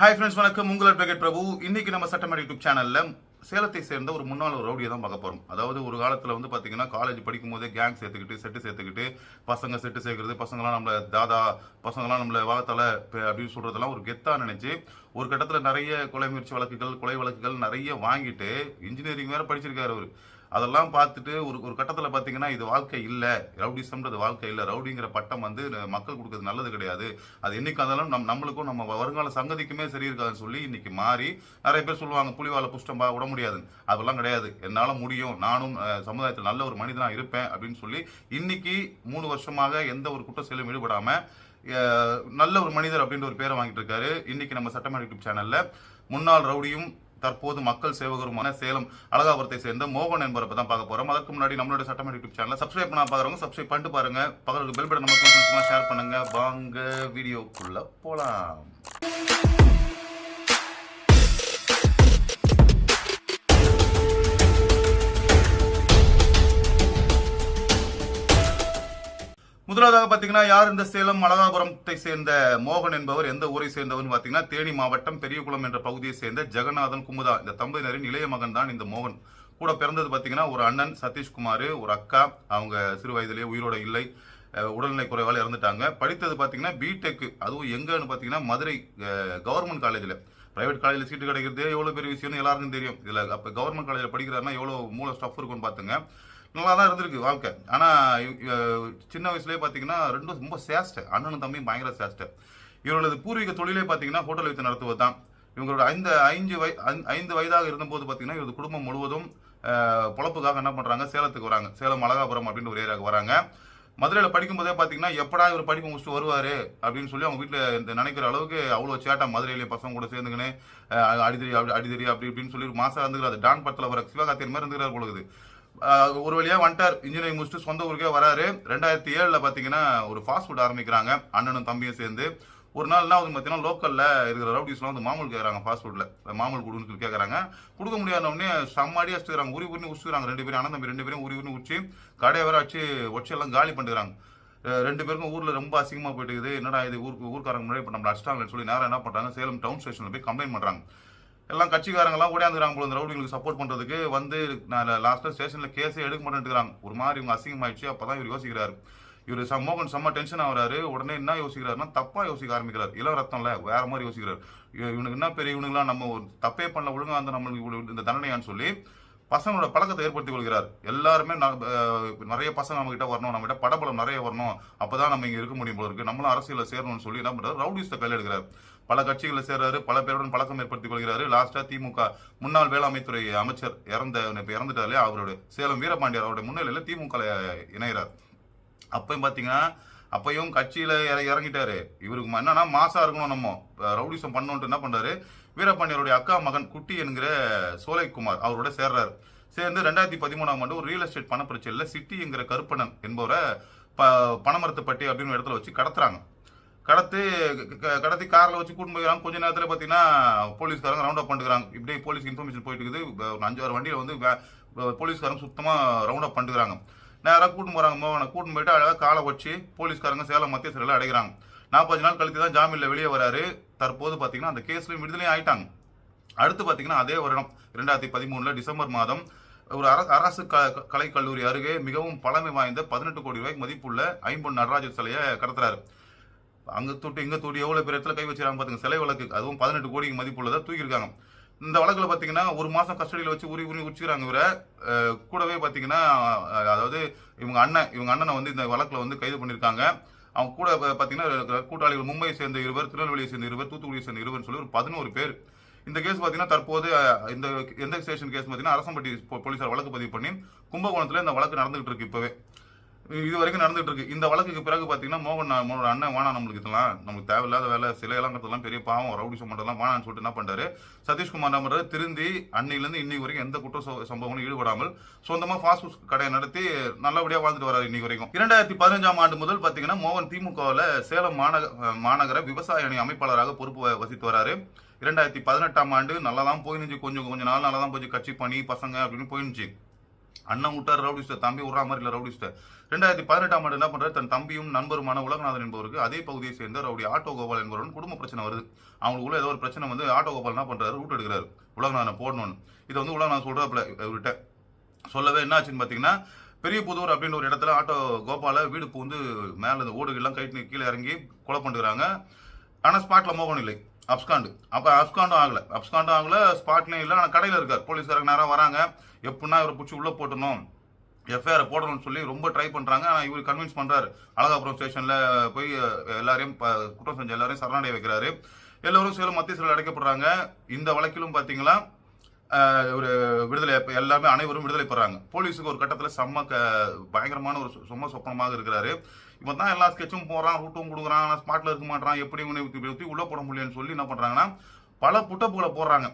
Hi friends வணக்கம். உங்கள் advocate பிரபு. இன்னைக்கு நம்ம சட்டமன்ற யூடியூப் சேனலில் சேலத்தை சேர்ந்த ஒரு முன்னாள் ஒரு ரவுடியை தான் பார்க்க போகிறோம் அதாவது ஒரு காலத்தில் வந்து பார்த்தீங்கன்னா காலேஜ் படிக்கும் போதே கேங் சேர்த்துக்கிட்டு செட்டு சேர்த்துக்கிட்டு பசங்க செட்டு சேர்க்கறது பசங்களாம் நம்மள தாதா பசங்களாம் நம்மளை வாழத்தலை அப்படின்னு சொல்கிறதெல்லாம் ஒரு கெத்தாக நினச்சி ஒரு கட்டத்தில் நிறைய கொலை முயற்சி வழக்குகள் கொலை வழக்குகள் நிறைய வாங்கிட்டு இன்ஜினியரிங் வேறு படிச்சிருக்காரு அவர். அதெல்லாம் பார்த்துட்டு ஒரு ஒரு கட்டத்தில் பார்த்தீங்கன்னா இது வாழ்க்கை இல்லை. ரவுடிசம்ன்றது வாழ்க்கை இல்லை. ரவுடிங்கிற பட்டம் வந்து மக்கள் கொடுக்கறது நல்லது கிடையாது. அது என்னைக்கு இருந்தாலும் நம் நம்மளுக்கும் நம்ம வருங்கால சங்கதிக்குமே சரி இருக்காதுன்னு சொல்லி இன்னைக்கு மாறி நிறைய பேர் சொல்லுவாங்க புலிவால புஷ்டம்பா விட முடியாது அதெல்லாம் கிடையாது. என்னால் முடியும். நானும் சமுதாயத்தில் நல்ல ஒரு மனிதனாக இருப்பேன் அப்படின்னு சொல்லி இன்னைக்கு மூணு வருஷமாக எந்த ஒரு குற்ற செயலும் ஈடுபடாமல் நல்ல ஒரு மனிதர் அப்படின்ற ஒரு பேரை வாங்கிட்டு இருக்காரு. இன்னைக்கு நம்ம சட்டமன்ற யூடியூப் சேனல்ல முன்னாள் ரவுடியும் தற்போது மக்கள் சேவகருமான சேலம் அழகாபுரத்தை சேர்ந்த மோகன் என்பவரை தான் பார்க்க போறோம். அதற்கு முன்னாடி நம்மளோட சட்டமன்ற யூடியூப் சேனலை சப்ஸ்கிரைப் பண்ண பாக்குறவங்க சப்ஸ்கிரைப் பண்ணிட்டு பாருங்க. பக்கத்துக்கு பெல் பட்டன் நம்ம ஷேர் பண்ணுங்க. வாங்க வீடியோக்குள்ள போலாம். முதலாவதாக பார்த்தீங்கன்னா யார் இந்த சேலம் அழகாபுரத்தை சேர்ந்த மோகன் என்பவர் எந்த ஊரை சேர்ந்தவர்னு பார்த்தீங்கன்னா தேனி மாவட்டம் பெரியகுளம் என்ற பகுதியை சேர்ந்த ஜெகநாதன் குமுதா. இந்த தம்பதியினரின் இளைய மகன் தான் இந்த மோகன். கூட பிறந்தது பார்த்தீங்கன்னா ஒரு அண்ணன் சதீஷ்குமார் ஒரு அக்கா. அவங்க சிறு வயதிலேயே உயிரோட இல்லை. உடல்நிலை குறைவால் இறந்துட்டாங்க. படித்தது பார்த்தீங்கன்னா பிடெக் அதுவும் எங்கன்னு பார்த்தீங்கன்னா மதுரை கவர்மெண்ட் காலேஜில் பிரைவேட் காலேஜில் சீட்டு கிடைக்கிறது எவ்வளோ பெரிய விஷயம்னு எல்லாருக்கும் தெரியும். இதில் அப்போ கவர்மெண்ட் காலேஜில் படிக்கிறாருன்னா எவ்வளோ மூல ஸ்டஃப் இருக்குன்னு பார்த்துங்க. நல்லா தான் இருந்திருக்கு வாழ்க்கை. ஆனால் சின்ன வயசுலேயே பார்த்தீங்கன்னா ரெண்டும் ரொம்ப சேஷ்டை. அண்ணனும் தம்பியும் பயங்கர சேஷ்டை. இவர்களது பூர்வீக தொழிலே பார்த்தீங்கன்னா ஹோட்டல் வைத்து நடத்துவது தான் இவங்களோட ஐந்து ஐந்து வய ஐந்து- ஐந்து வயதாக இருந்தபோது பார்த்தீங்கன்னா இவரது குடும்பம் முழுவதும் பொழப்புக்காக என்ன பண்ணுறாங்க சேலத்துக்கு வராங்க. சேலம் அழகாபுரம் அப்படின்னு ஒரு ஏரியாவுக்கு வராங்க. மதுரையில் படிக்கும்போதே பார்த்தீங்கன்னா எப்படா இவர் படிப்பு முடிச்சுட்டு வருவார்? அப்படின்னு சொல்லி அவங்க வீட்டில் இந்த நினைக்கிற அளவுக்கு அவ்வளோ சேட்டா மதுரையிலே பசங்க கூட சேர்ந்துக்கின்னு அஹ், அடிதடி அப்படி அடிதடி அப்படி இப்படின்னு சொல்லி ஒரு மாதம் இருந்துக்கிறாரு. டான் படத்தில் வர சிவகார்த்தியன் மாதிரி இருந்துக்கிறார் பொழுது ஒரு வழியாக வந்துட்டார். இன்ஜினியரிங் முடிச்சுட்டு சொந்த ஊருக்கே வராரு. ரெண்டாயிரத்தி ஏழில் பார்த்தீங்கன்னா ஒரு ஃபாஸ்ட் ஃபுட் ஆரம்பிக்கிறாங்க. அண்ணனும் தம்பியும் சேர்ந்து. ஒரு நாள்னா வந்து பார்த்தீங்கன்னா லோக்கலில் இருக்கிற ரவுடிஸ்லாம் வந்து மாமூல் கேட்குறாங்க ஃபாஸ்ட் ஃபுட்டில் மாமூல் கொடுன்னு சொல்லி கேட்குறாங்க கொடுக்க முடியாத உடனே செம்மாடி அடிச்சுக்கிறாங்க உரி உரினு உச்சுக்கிறாங்க ரெண்டு பேரும் அண்ணன் தம்பி ரெண்டு பேரும் உரி உரினு உச்சி கடையை வேற வச்சு ஒச்சி எல்லாம் காலி பண்ணிக்கிறாங்க. ரெண்டு பேருக்கும் ஊரில் ரொம்ப அசிங்கமாக போயிட்டு இருக்குது. என்னடா இது? ஊருக்கு ஊர்க்காரங்க முன்னாடி இப்போ நம்ம அடிச்சிட்டாங்கன்னு சொல்லி நேரம் என்ன பண்ணுறாங்க சேலம் டவுன் ஸ்டேஷனில் போய் கம்ப்ளைண்ட் பண்ணுறாங்க எல்லாம் கட்சிக்காரங்கெல்லாம் ஓடியாந்துக்கிறாங்க போல இந்த ரவுடிகளுக்கு சப்போர்ட் பண்றதுக்கு. வந்து நான் லாஸ்ட்டாக ஸ்டேஷன்ல கேஸே எடுக்க மாட்டேன்ட்டுக்கிறாங்க. ஒரு மாதிரி இவங்க அசிங்கமாயிடுச்சு. அப்பதான் இவர் யோசிக்கிறாரு. இவர் மோகன் செம்ம டென்ஷன் ஆகிறாரு. உடனே என்ன யோசிக்கிறாருன்னா தப்பா யோசிக்க ஆரம்பிக்கிறார். இளம் இல்லை வேற மாதிரி யோசிக்கிறார். இவனுக்கு என்ன பெரிய இவனுக்குலாம் நம்ம ஒரு தப்பே பண்ணல. ஒழுங்கா வந்து நம்மளுக்கு இந்த தண்டனையான்னு சொல்லி பசங்களோட பழக்கத்தை ஏற்படுத்திக் கொள்கிறார். எல்லாருமே நிறைய பசங்க நம்ம கிட்ட வரணும் நம்ம கிட்ட படபலம் நிறைய வரணும் அப்பதான் நம்ம இங்க இருக்க முடியும் போல இருக்கு. நம்மளும் அரசியல சேரணும்னு சொல்லி என்ன பண்றாரு? ரவுடிஸ்ட கையில் எடுக்கிறார் பல கட்சிகளை சேர்றாரு பல பேருடன் பழக்கம் ஏற்படுத்திக் கொள்கிறாரு. லாஸ்டா திமுக முன்னாள் வேளாண்மைத்துறை அமைச்சர் இறந்த இப்போ இறந்துட்டாலே அவருடைய சேலம் வீரபாண்டியர் அவருடைய முன்னிலையில திமுக இணைகிறார். அப்பயும் பாத்தீங்கன்னா அப்பயும் கட்சியில இற- இறங்கிட்டாரு. இவருக்கு என்னன்னா மாசா இருக்கணும் நம்ம. ரவுடிசம் பண்ணோன்ட்டு என்ன பண்றாரு? வீரபாண்டியருடைய அக்கா மகன் குட்டி என்கிற சோலைக்குமார் அவரோட சேர்றாரு. சேர்ந்து ரெண்டாயிரத்தி பதிமூணாம் ஆண்டு ஒரு ரியல் எஸ்டேட் பணப்பிரச்சனையில் சிட்டி என்கிற கருப்பணன் என்பவரை ப பணமரத்துப்பட்டி அப்படின்னு இடத்துல வச்சு கடத்துறாங்க. கடத்து கடத்தி காரில் வச்சு கூட்டு போயிடறாங்க. கொஞ்ச நேரத்தில் பார்த்தீங்கன்னா போலீஸ்காரங்க ரவுண்ட் அப் பண்ணுறாங்க இப்படியே போலீஸ் இன்ஃபர்மேஷன் போயிட்டு இருக்குது. ஒரு அஞ்சு ஆறு வந்து வே- போலீஸ்காரங்க சுத்தமாக ரவுண்ட் அப் பண்ணுறாங்க நேராக கூட்டு போகிறாங்க மோகனை கூட்டு போயிட்டு அழகாக காலை வச்சு போலீஸ்காரங்க சேலம் மத்திய சிறையில் அடைகிறாங்க. நாற்பது நாள் கழித்து தான் ஜாமீனில் வெளியே வராரு. தற்போது பார்த்தீங்கன்னா அந்த கேஸ்லையும் விடுதலையும் ஆயிட்டாங்க. அடுத்து பார்த்தீங்கன்னா அதே வருடம் ரெண்டாயிரத்தி பதிமூணுல டிசம்பர் மாதம் ஒரு அரசு க- கலைக்கல்லூரி அருகே மிகவும் பழமை வாய்ந்த பதினெட்டு கோடி ரூபாய்க்கு மதிப்புள்ள ஐம்பொன் நடராஜர் சிலையை கடத்துறாரு. அங்கே தொட்டு இங்கே தூட்டி எவ்வளோ பேர் இடத்துல கை வச்சிருக்காங்க பார்த்துங்க சிலை வழக்கு. அதுவும் பதினெட்டு கோடிக்கு மதிப்புள்ளதை தூக்கியிருக்காங்க. இந்த வழக்கில் பார்த்தீங்கன்னா ஒரு மாதம் கஸ்டடியில் வச்சு உரி உரி உச்சிக்கிறாங்க இவரை. கூடவே பார்த்தீங்கன்னா அதாவது இவங்க அண்ணன் இவங்க அண்ணனை வந்து இந்த வழக்கில் வந்து கைது பண்ணியிருக்காங்க. அவங்க கூட பார்த்தீங்கன்னா கூட்டாளிகள் மும்பையை சேர்ந்த இருவர் திருநெல்வேலியை சேர்ந்த இருவர் தூத்துக்குடியை சேர்ந்த இருவர்னு சொல்லி ஒரு பதினோரு பேர். இந்த கேஸ் பார்த்தீங்கன்னா தற்போது இந்த எந்த ஸ்டேஷன் கேஸ் பார்த்தீங்கன்னா அரசம்பட்டி போலீஸார் வழக்கு பதிவு பண்ணி கும்பகோணத்தில் இந்த வழக்கு நடந்துகிட்டு இருக்கு இப்போவே. இது வரைக்கும் நடந்துட்டு இருக்கு. இந்த வழக்குக்கு பிறகு பாத்தீங்கன்னா மோகன் நான் மோகனோட அண்ணன் வேணாம் நம்மளுக்கு இதெல்லாம் நமக்கு தேவையில்லாத வேலை சிலையெல்லாம் கட்டதெல்லாம் பெரிய பாவம் ரவுடிசம் பண்றதெல்லாம் வேணாம்னு சொல்லிட்டு என்ன பண்றாரு? சதீஷ்குமார் நம்பர் திருந்தி அன்னையில இருந்து இன்னைக்கு வரைக்கும் எந்த குற்ற சம்பவங்களும் ஈடுபடாமல் சொந்தமா ஃபாஸ்ட் ஃபுட் கடையை நடத்தி நல்லபடியா வாழ்ந்துட்டு வராரு இன்னைக்கு வரைக்கும். இரண்டாயிரத்தி பதினஞ்சாம் ஆண்டு முதல் பாத்தீங்கன்னா மோகன் திமுகவில் சேலம் மாநக மாநகர விவசாய அணி அமைப்பாளராக பொறுப்பு வசித்து வராரு. இரண்டாயிரத்தி பதினெட்டாம் ஆண்டு நல்லா தான் போயிருந்துச்சு. கொஞ்சம் கொஞ்சம் நாள் நல்லா தான் போச்சு. கட்சி பணி பசங்க அப்படின்னு போயிருந்துச்சு. அண்ணன் விட்டார் ரவுடிஸ்டர் தம்பி விடுற மாதிரி இல்லை ரவுடிஸ்டர் ரெண்டாயிரத்தி பதினெட்டாம் ஆண்டு என்ன பண்ணுறாரு தன் தம்பியும் நண்பருமான உலகநாதன் என்பவருக்கு அதே பகுதியை சேர்ந்த ரவுடி ஆட்டோ கோபால் என்பவருடன் குடும்ப பிரச்சனை வருது. அவங்களுக்குள்ள ஏதோ ஒரு பிரச்சனை வந்து ஆட்டோ கோபால் என்ன பண்ணுறாரு ரூட் எடுக்கிறாரு. உலகநாதனை போடணும்னு. இதை வந்து உலகநாதன் சொல்றாப்புல இவர்கிட்ட. சொல்லவே என்னாச்சுன்னு பார்த்தீங்கன்னா பெரிய புதூர் அப்படின்ற ஒரு இடத்துல ஆட்டோ கோபால வீடு பூந்து மேலே இந்த ஓடுகள்லாம் கைட்டு கீழே இறங்கி கொலை பண்ணுறாங்க ஆனால் ஸ்பாட்டில் மோகன் இல்லை. அப்ஸ்காண்டு அப்போ அப்ஸ்காண்டும் ஆகலை. அப்ஸ்காண்டும் ஆகல ஸ்பாட்லையும் இல்லை ஆனால் கடையில் இருக்கார். போலீஸ்காரங்க நேரம் வராங்க. எப்படின்னா இவரை பிடிச்சி உள்ளே போட்டணும் எஃப்ஐஆர் போடணும்னு சொல்லி ரொம்ப ட்ரை பண்ணுறாங்க ஆனால் இவர் கன்வின்ஸ் பண்ணுறாரு அழகாபுரம் ஸ்டேஷனில் போய் எல்லாரையும் ப- குற்றம் செஞ்ச எல்லாரையும் சரணடைய வைக்கிறாரு. எல்லோரும் சேலம் மத்திய சிறையில் அடைக்கப்படுறாங்க. இந்த வழக்கிலும் பார்த்தீங்கன்னா ஒரு விடுதலை எல்லாமே அனைவரும் விடுதலை பெறாங்க. போலீஸுக்கு ஒரு கட்டத்தில் செம்ம க பயங்கரமான ஒரு சும்மா சொப்பனமாக இருக்கிறாரு. இப்போ தான் எல்லா ஸ்கெட்சும் போடுறான் ரூட்டும் கொடுக்குறான் ஆனால் ஸ்பாட்டில் இருக்க மாட்டான் எப்படி உன்னை ஊற்றி ஊற்றி உள்ளே போட முடியலன்னு சொல்லி என்ன பண்ணுறாங்கன்னா பல புட்டப்புகளை போடுறாங்க.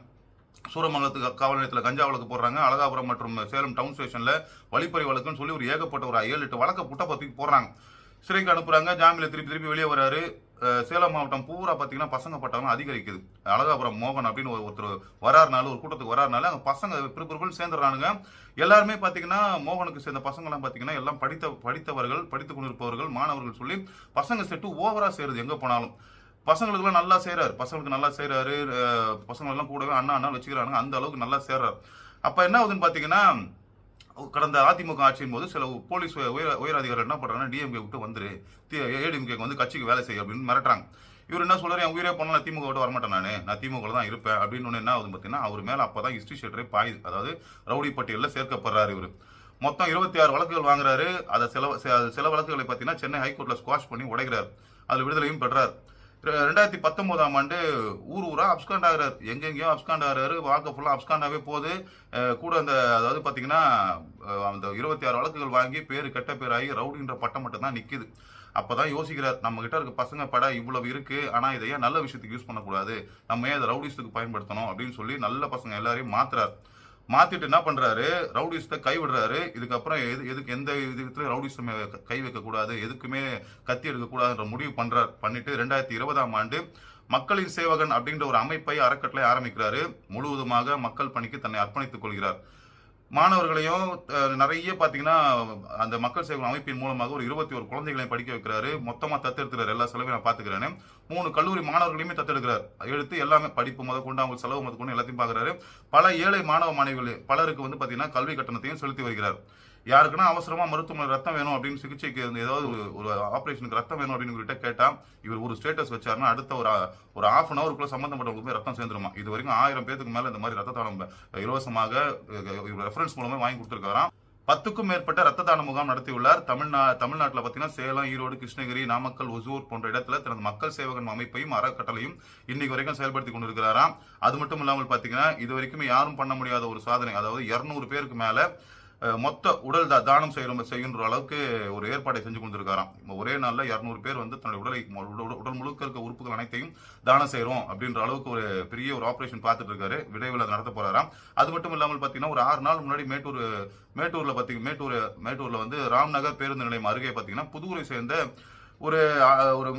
சூரமங்கலத்துக்கு காவல் நிலையத்தில் கஞ்சா வழக்கு போடுறாங்க அழகாபுரம் மற்றும் சேலம் டவுன் ஸ்டேஷனில் வழிப்பறி வழக்குன்னு சொல்லி ஒரு ஏகப்பட்ட ஒரு ஏழு எட்டு வழக்க புட்டப்பத்துக்கு போடுறாங்க. சிறைக்கு அனுப்புகிறாங்க ஜாமீனில் திருப்பி திருப்பி வெளியே வராரு சேலம் மாவட்டம் பூரா பார்த்தீங்கன்னா பசங்க பட்டாலும் அதிகரிக்குது. அழகாபுரம் மோகன் அப்படின்னு ஒரு- ஒருத்தர் வராருனால ஒரு கூட்டத்துக்கு வராருனால அங்கே பசங்க பிறப்பிறப்புன்னு சேர்ந்துடுறானுங்க. எல்லாருமே பார்த்தீங்கன்னா மோகனுக்கு சேர்ந்த பசங்களாம் பார்த்தீங்கன்னா எல்லாம் படித்த படித்தவர்கள் படித்து கொண்டிருப்பவர்கள் மாணவர்கள் சொல்லி பசங்க செட்டு ஓவராக சேருது எங்கே போனாலும். பசங்களுக்குலாம் நல்லா செய்றாரு. பசங்களுக்கு நல்லா செய்கிறாரு பசங்களெல்லாம் கூடவே அண்ணா அண்ணா வச்சுக்கிறாங்க அந்த அளவுக்கு நல்லா சேர்றாரு அப்போ என்ன ஆகுதுன்னு பார்த்தீங்கன்னா கடந்த அதிமுக ஆட்சியின் போது சில போலீஸ் உயர் உயர் அதிகாரிகள் என்ன பண்ணுறாங்கன்னா டிஎம்கே விட்டு வந்துரு ஏடிஎம்கே வந்து கட்சிக்கு வேலை செய்ய அப்படின்னு மிரட்டுறாங்க. இவர் என்ன சொல்கிறார் என் உயிரே போனால் நான் திமுக விட்டு வரமாட்டேன் நான். நான் திமுக தான் இருப்பேன். அப்படின்னு ஒன்று என்ன ஆகுது பார்த்தீங்கன்னா அவர் மேலே அப்போ தான் ஹிஸ்ட்ரி ஷீட்டரே பாய் அதாவது ரவுடி பட்டியலில் சேர்க்கப்படுறாரு இவர். மொத்தம் இருபத்தி ஆறு வழக்குகள் வாங்குறாரு. அதை சில சில- வழக்குகளை பார்த்தீங்கன்னா சென்னை ஹைகோர்ட்டில் ஸ்குவாஷ் பண்ணி உடைக்கிறார். அதில் விடுதலையும் பெற்றார். ரெண்டாயிரத்தி பத்தொன்பதாம் ஆண்டு ஊர் ஊரா அப்ஸ்காண்ட் ஆகிறார் எங்கெங்கேயோ அப்ஸ்காண்ட் ஆகிறாரு வாழ்க்கை ஃபுல்லாக அப்ஸ்காண்டாவே போகுது. கூட அந்த அதாவது பார்த்தீங்கன்னா அந்த இருபத்தி ஆறு வழக்குகள் வாங்கி பேர் கெட்ட பேராகி ரவுடின்ற பட்டம் மட்டும் தான் நிற்கிது அப்பதான் யோசிக்கிறார் நம்ம கிட்ட இருக்க பசங்க படம் இவ்வளவு இருக்கு. ஆனா இதையே நல்ல விஷயத்துக்கு யூஸ் பண்ணக்கூடாது? நம்ம ஏன் அதை ரவுடிஸ்டுக்கு பயன்படுத்தணும்? அப்படின்னு சொல்லி நல்ல பசங்க எல்லாரையும் மாத்துறாரு. மாத்திட்டு என்ன பண்றாரு? ரவுடிஸ்ட கைவிடுறாரு இதுக்கப்புறம் எது எதுக்கு எந்த விதத்துல ரவுடிஸ்ட கை வைக்க கூடாது. எதுக்குமே கத்தி எடுக்க கூடாதுன்ற முடிவு பண்ணுறார் பண்ணிட்டு ரெண்டாயிரத்தி இருபதாம் ஆண்டு மக்களின் சேவகன் அப்படின்ற ஒரு அமைப்பை அறக்கட்டளை ஆரம்பிக்கிறாரு. முழுவதுமாக மக்கள் பணிக்கு தன்னை அர்ப்பணித்துக் கொள்கிறார். மாணவர்களையும் நிறைய பார்த்தீங்கன்னா அந்த மக்கள் சேவை அமைப்பின் மூலமாக ஒரு இருபத்தி ஒரு குழந்தைகளையும் படிக்க வைக்கிறாரு. மொத்தமாக தத்தெடுக்கிறார் எல்லா செலவையும் நான் பார்த்துக்கிறேன்னு மூணு கல்லூரி மாணவர்களையுமே தத்தெடுக்கிறார். எடுத்து எல்லாமே படிப்பு முத கொண்டு அவங்க செலவு முத கொண்டு எல்லாத்தையும் பார்க்குறாரு பல ஏழை மாணவ மாணவிகள் பலருக்கு வந்து பார்த்தீங்கன்னா கல்வி கட்டணத்தையும் செலுத்தி வருகிறார். யாருக்குன்னா அவசரமா மருத்துவமனை ரத்தம் வேணும் அப்படின்னு சிகிச்சைக்கு வந்து ஏதாவது ஒரு ஒரு ஆபரேஷனுக்கு ரத்தம் வேணும் அப்படின்னு இவர்கிட்ட கேட்டா இவர் ஒரு ஸ்டேட்டஸ் வச்சாருன்னா அடுத்த ஒரு ஒரு ஹாஃப் அன் அவருக்குள்ள சம்பந்தப்பட்டவங்களுக்கு போய் ரத்தம் சேர்ந்துருமா? இது வரைக்கும் ஆயிரம் பேருக்கு மேல இந்த மாதிரி ரத்த தானம் இலவசமாக ரெஃபரன்ஸ் மூலமா வாங்கி கொடுத்துருக்காராம். பத்துக்கும் மேற்பட்ட ரத்த தான முகாம் நடத்தியுள்ளார். தமிழ்நா தமிழ்நாட்டில் பார்த்தீங்கன்னா சேலம் ஈரோடு கிருஷ்ணகிரி நாமக்கல் ஒசூர் போன்ற இடத்துல தனது மக்கள் சேவகன் அமைப்பையும் அறக்கட்டளையும் இன்னைக்கு வரைக்கும் செயல்படுத்தி கொண்டிருக்கிறாராம். அது மட்டும் இல்லாமல் பார்த்தீங்கன்னா இது வரைக்கும் யாரும் பண்ண முடியாத ஒரு சாதனை அதாவது இரநூறு பேருக்கு மேலே மொத்த உடல் தா- தானம் செய்யற செய்கின்ற அளவுக்கு ஒரு ஏற்பாடை செஞ்சு கொடுத்துருக்காராம். ஒரே நாளில் இரநூறு பேர் வந்து தன்னுடைய உடலை உடல் முழுக்க இருக்க உறுப்புகள் அனைத்தையும் தானம் செய்கிறோம் அப்படின்ற அளவுக்கு ஒரு பெரிய ஒரு ஆபரேஷன் பார்த்துட்டு இருக்காரு. விரைவில் அதை நடத்த போறாராம். அது மட்டும் இல்லாமல் பார்த்தீங்கன்னா ஒரு ஆறு நாள் முன்னாடி மேட்டூர் மேட்டூர்ல பார்த்தீங்க மேட்டூர் மேட்டூர்ல வந்து ராம்நகர் பேருந்து நிலையம் அருகே பார்த்தீங்கன்னா புதுகுரை சேர்ந்த ஒரு ஒரு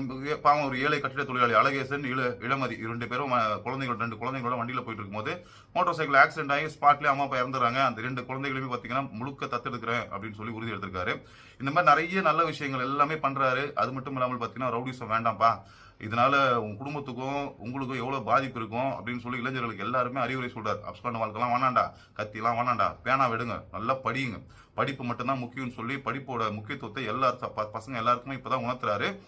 பாவம் ஒரு ஏழை கட்டிட தொழிலாளி அழகேசன் இள இளமதி ரெண்டு பேரும் குழந்தைகள் ரெண்டு குழந்தைங்களோட வண்டியில் போயிட்டு இருக்கும்போது மோட்டார் சைக்கிள் ஆக்சிடென்ட் ஆகி ஸ்பாட்லேயே அம்மா அப்பா இறந்துறாங்க. அந்த ரெண்டு குழந்தைகளுமே பார்த்தீங்கன்னா முழுக்க தத்தெடுக்கிறேன் அப்படின்னு சொல்லி உறுதி எடுத்திருக்காரு. இந்த மாதிரி நிறைய நல்ல விஷயங்கள் எல்லாமே பண்ணுறாரு அது மட்டும் இல்லாமல் பார்த்தீங்கன்னா ரவுடிசம் வேண்டாம்ப்பா இதனால உங்க குடும்பத்துக்கும் உங்களுக்கும் எவ்வளவு பாதிப்பு இருக்கும் அப்படின்னு சொல்லி இளைஞர்களுக்கு எல்லாருமே அறிவுரை சொல்றாரு. அப்ஸ்காண்ட் வாழ்க்கைலாம் வேணாண்டா கத்திலாம் வேணாண்டா பேனா விடுங்க நல்லா படியுங்க. படிப்பு மட்டும்தான் முக்கியம்னு சொல்லி படிப்போட முக்கியத்துவத்தை எல்லா ப- பசங்க எல்லாருக்குமே இப்பதான் உணர்த்துறாரு.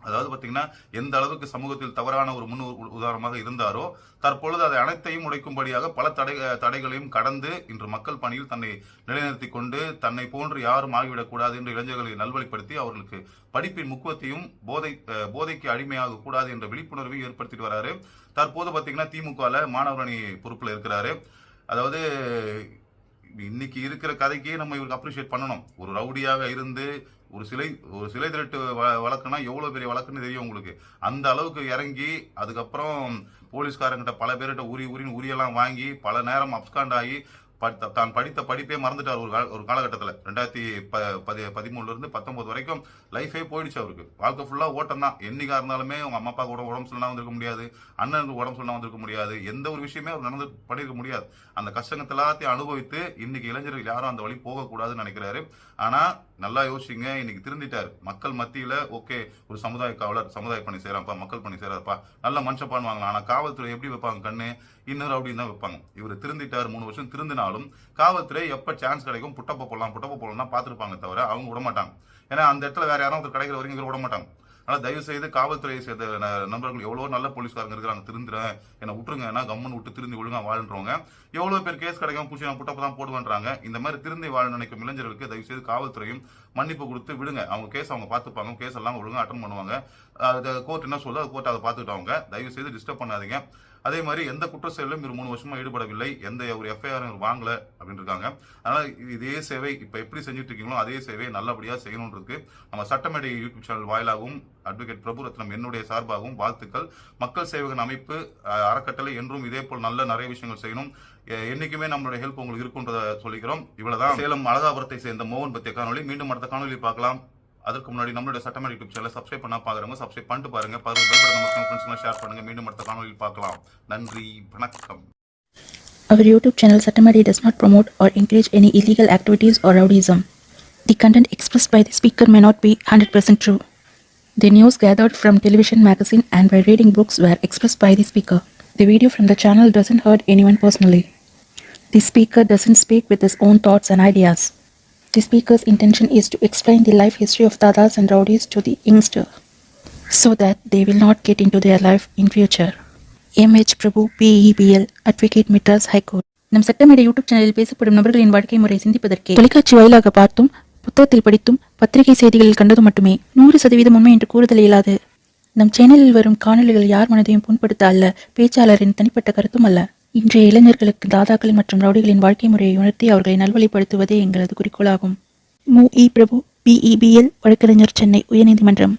அதாவது பார்த்தீங்கன்னா எந்த அளவுக்கு சமூகத்தில் தவறான ஒரு முன் உ- உதாரணமாக இருந்தாரோ தற்பொழுது அதை அனைத்தையும் உடைக்கும்படியாக பல தடை தடைகளையும் கடந்து இன்று மக்கள் பணியில் தன்னை நிலைநிறுத்திக் கொண்டு தன்னை போன்று யாரும் ஆகிவிடக்கூடாது என்று இளைஞர்களை நல்வழிப்படுத்தி அவர்களுக்கு படிப்பின் முக்கியத்தையும் போதை போதைக்கு அடிமையாக கூடாது என்ற விழிப்புணர்வை ஏற்படுத்திட்டு வராரு. தற்போது பார்த்தீங்கன்னா திமுகவில் மாணவரணி பொறுப்பில் இருக்கிறாரு. அதாவது இன்னைக்கு இருக்கிற கதைக்கே நம்ம இவருக்கு அப்ரிஷியேட் பண்ணணும். ஒரு ரவுடியாக இருந்து ஒரு சிலை ஒரு சிலை திருட்டு வ- வழக்குனா எவ்வளோ பெரிய வழக்குன்னு தெரியும் உங்களுக்கு. அந்த அளவுக்கு இறங்கி அதுக்கப்புறம் போலீஸ்காரங்கிட்ட பல பேர்கிட்ட உரி உரின்னு உரியெல்லாம் வாங்கி பல நேரம் அப்ஸ்காண்ட் ஆகி தான் படித்த படிப்பே மறந்துட்டார் ஒரு கால- ஒரு காலகட்டத்தில். ரெண்டாயிரத்தி ப பதி பதிமூணுல இருந்து பத்தொன்பது வரைக்கும் லைஃபே போயிடுச்சு அவருக்கு. வாழ்க்கை ஃபுல்லாக ஓட்டம் தான். என்னைக்கா இருந்தாலுமே அவங்க அம்மா அப்பா உடம்பு உடம்பு சொல்லலாம் வந்திருக்க முடியாது. அண்ணனுக்கு உடம்பு சொல்லலாம் வந்திருக்க முடியாது. எந்த ஒரு விஷயமே அவர் நடந்து பண்ணியிருக்க முடியாது. அந்த கஷ்டங்கள் எல்லாத்தையும் அனுபவித்து இன்னைக்கு இளைஞர்கள் யாரும் அந்த வழி போகக்கூடாதுன்னு நினைக்கிறாரு. ஆனால் நல்லா யோசிங்க. இன்னைக்கு திருந்திட்டார். மக்கள் மத்தியில் ஓகே ஒரு சமுதாய காவலர் சமுதாய பணி செய்கிறாப்பா மக்கள் பணி செய்யறாப்பா நல்ல மனுஷப்பான்னு வாங்கலாம். ஆனால் காவல்துறை எப்படி வைப்பாங்க கண்ணு? இன்னொரு அப்படின்னு தான் வைப்பாங்க. இவர் திருந்திட்டார் மூணு வருஷம் திருந்தினாலும் காவல்துறை எப்போ சான்ஸ் கிடைக்கும் புட்டப்ப போடலாம் புட்டப்ப போடலாம் பார்த்துருப்பாங்க தவிர அவங்க விட மாட்டாங்க ஏன்னா அந்த இடத்துல வேற யாரும் ஒருத்தர் கிடைக்கிற வரைக்கும் இவரை விட மாட்டாங்க ஆனால் தயவு செய்து காவல்துறையை சேர்ந்த ந- நண்பர்கள் எவ்வளோ நல்ல போலீஸ்காரங்க இருக்கிறாங்க திருந்துறேன் என்னை விட்டுருங்க ஏன்னா கம்மன் விட்டு திருந்தி ஒழுங்காக வாழ்ன்றவங்க எவ்வளோ பேர் கேஸ் கிடைக்காம பூச்சி நான் புட்டப்ப தான் போடுவேன்றாங்க. இந்த மாதிரி திருந்தி வாழ நினைக்கும் இளைஞர்களுக்கு தயவு செய்து காவல்துறையும் மன்னிப்பு கொடுத்து விடுங்க. அவங்க கேஸ் அவங்க பார்த்துப்பாங்க கேஸ் எல்லாம் ஒழுங்காக அட்டன் பண்ணுவாங்க. அது கோர்ட் என்ன சொல்லுது அது கோர்ட் அதை பார்த்துக்கிட்டவங்க தயவு செய்து டிஸ்டர்ப் பண்ணாதீங்க. அதே மாதிரி எந்த குற்ற செயலிலும் இவர் மூணு வருஷமா ஈடுபடவில்லை. எந்த ஒரு எஃப்ஐஆர் இவர் வாங்கல அப்படின்னு இருக்காங்க அதனால இதே சேவை இப்ப எப்படி செஞ்சுட்டு இருக்கீங்களோ அதே சேவையை நல்லபடியா செய்யணும்ன்றதுக்கு நம்ம சட்டமேடை யூடியூப் சேனல் வாயிலாகவும் அட்வொகேட் பிரபுரத்னம் என்னுடைய சார்பாகவும் வாழ்த்துக்கள். மக்கள் சேவகன் அமைப்பு அறக்கட்டளை என்றும் இதே போல் நல்ல நிறைய விஷயங்கள் செய்யணும். என்னைக்குமே நம்மளுடைய ஹெல்ப் உங்களுக்கு இருக்குன்றத சொல்லிக்கிறோம். இவ்வளவுதான். சேலம் அழகாபுரத்தை சேர்ந்த மோகன் பத்திய காணொலி மீண்டும் அடுத்த காணொலி பார்க்கலாம். அதற்கு முன்னாடி நம்மளுடைய சட்டமேடை யூடியூப் சேனல் சப்ஸ்கிரைப் பண்ணா பாக்குறவங்க சப்ஸ்கிரைப் பண்ணிட்டு பாருங்க பாருங்க பெல் பட்டன் நம்ம ஃப்ரெண்ட்ஸ்லாம் ஷேர் பண்ணுங்க மீண்டும் அடுத்த காணொலியில் பார்க்கலாம் நன்றி வணக்கம் Our YouTube channel Satamari does not promote or encourage any illegal activities or rowdyism. The content expressed by the speaker may not be 100% true. The news gathered from television, magazine, and by reading books were expressed by the speaker. The video from the channel doesn't hurt anyone personally. The speaker doesn't speak with his own thoughts and ideas. The speaker's intention is to explain the life history of dadas and rowdies to the youngster so that they will not get into their life in future. MH Prabhu BEPL advocate Madras high court நம் Sattamedai YouTube சேனலில் பேசப்படும் நபர்களின் வாழ்க்கை முறை சிந்திப்பதற்கே. தொலைக்காட்சி வாயிலாக பார்த்தும் புத்தகத்தில் படித்தும் பத்திரிகை செய்திகளில் கண்டதும் மட்டுமே நூறு சதவீதம் உண்மை என்று கூறுதல் இயலாது நம் சேனலில் வரும் காணொளிகள் யார் மனதையும் புண்படுத்த அல்ல பேச்சாளரின் தனிப்பட்ட கருத்தும் அல்ல. இன்றைய இளைஞர்களுக்கு தாதாக்கள் மற்றும் ரவுடிகளின் வாழ்க்கை முறையை உணர்த்தி அவர்களை நல்வழிப்படுத்துவதே எங்களது குறிக்கோளாகும். மு. இ. பிரபு பிஇபிஎல் வழக்கறிஞர் சென்னை உயர்நீதிமன்றம்.